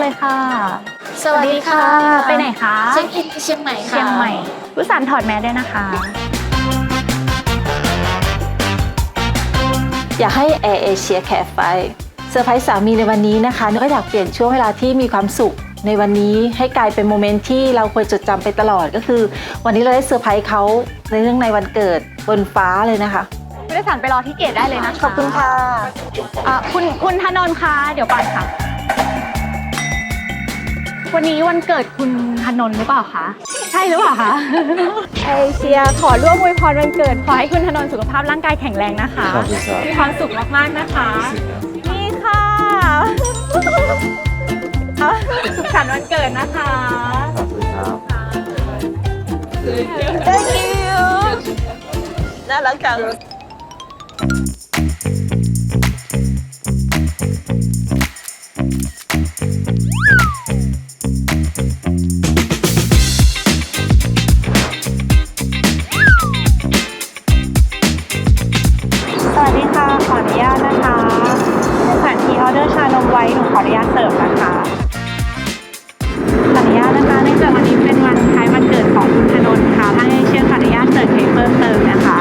เลยค่ะ สวัสดีค่ะ ไปไหนคะ เช็คอินเชียงใหม่ค่ะเชียงใหม่ผู้สานถอดแมสด้วยนะคะ อยากให้แอร์เอเชียแคร์ไฟเซอร์ไพรส์สามีในวันนี้นะคะนุ้ยก็อยากเปลี่ยนช่วงเวลาที่มีความสุขในวันนี้ให้กลายเป็นโมเมนต์ที่เราควรจดจำไปตลอดก็คือ วันนี้เราได้เซอร์ไพรส์เขาในเรื่องในวันเกิดบนฟ้าเลยนะคะผู้โดยสารไปรอที่เกตได้เลยนะคะขอบคุณค่ะอะคุณคุณธนนท์คะเดี๋ยวก่อนค่ะ วันนี้วันเกิดคุณธนนท์หรือเปล่าคะ ใช่หรือเปล่าคะ เอเชียขอร่วมอวยพรวันเกิด ขอให้คุณธนนท์สุขภาพร่างกายแข็งแรงนะคะ ขอบคุณครับ มีความสุขมากๆนะคะ นี่ค่ะอะสุขสันต์วันเกิดนะคะ ขอบคุณครับ Thank you น่ารักจัง มไว้หนูขออนุญาตเสิร์ฟนะคะขออนุญาตนะคะเนื่องจากวันนี้เป็นวันคล้ายวันเกิดของคุณธนนท์ค่ะถ้าให้เชียขออนุญาตเสิร์ฟเค้กเพิ่มเติมนะคะ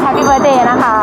แฮปปี้เบอร์เดย์นะคะ